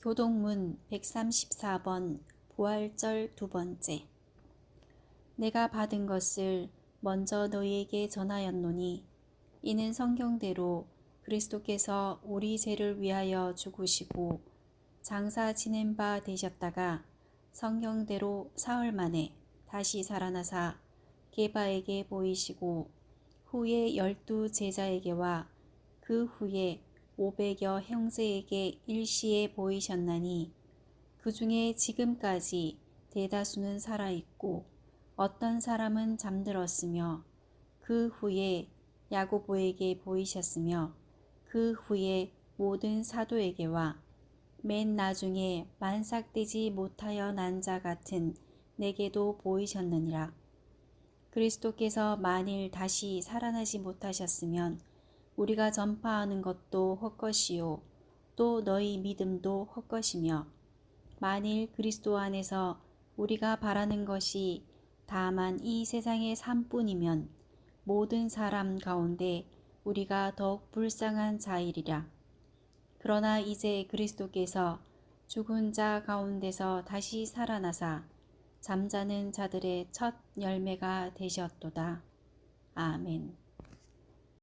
교동문 134번 부활절 두 번째. 내가 받은 것을 먼저 너희에게 전하였노니 이는 성경대로 그리스도께서 우리 죄를 위하여 죽으시고 장사 지낸 바 되셨다가 성경대로 사흘 만에 다시 살아나사 게바에게 보이시고 후에 열두 제자에게와 그 후에 오백여 형제에게 일시에 보이셨나니 그 중에 지금까지 대다수는 살아있고 어떤 사람은 잠들었으며 그 후에 야고보에게 보이셨으며 그 후에 모든 사도에게와 맨 나중에 만삭되지 못하여 난 자 같은 내게도 보이셨느니라. 그리스도께서 만일 다시 살아나지 못하셨으면 우리가 전파하는 것도 헛것이요 또 너희 믿음도 헛것이며 만일 그리스도 안에서 우리가 바라는 것이 다만 이 세상의 삶뿐이면 모든 사람 가운데 우리가 더욱 불쌍한 자이리라. 그러나 이제 그리스도께서 죽은 자 가운데서 다시 살아나사 잠자는 자들의 첫 열매가 되셨도다. 아멘.